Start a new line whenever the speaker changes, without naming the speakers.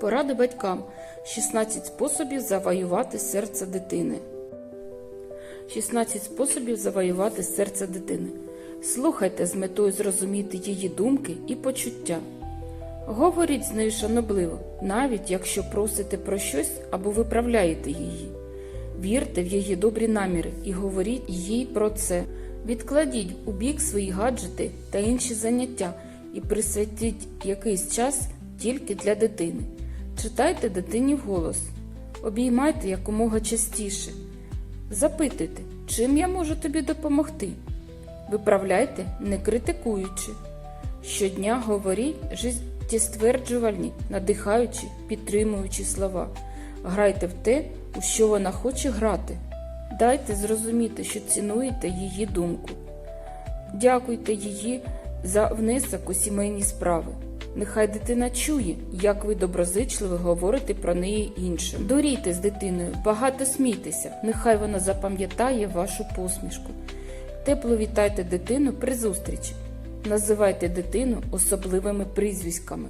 Поради батькам 16 способів завоювати серце дитини. 16 способів завоювати серце дитини. Слухайте з метою зрозуміти її думки і почуття. Говоріть з нею шанобливо, навіть якщо просите про щось або виправляєте її. Вірте в її добрі наміри і говоріть їй про це. Відкладіть у бік свої гаджети та інші заняття і присвятіть якийсь час тільки для дитини. Читайте дитині вголос, обіймайте якомога частіше. Запитуйте, чим я можу тобі допомогти. Виправляйте, не критикуючи. Щодня говоріть життєстверджувальні, надихаючі, підтримуючі слова. Грайте в те, у що вона хоче грати. Дайте зрозуміти, що цінуєте її думку. Дякуйте її за внесок у сімейні справи. Нехай дитина чує, як ви доброзичливо говорите про неї іншим. Дорійте з дитиною, багато смійтеся, нехай вона запам'ятає вашу посмішку. Тепло вітайте дитину при зустрічі. Називайте дитину особливими прізвиськами.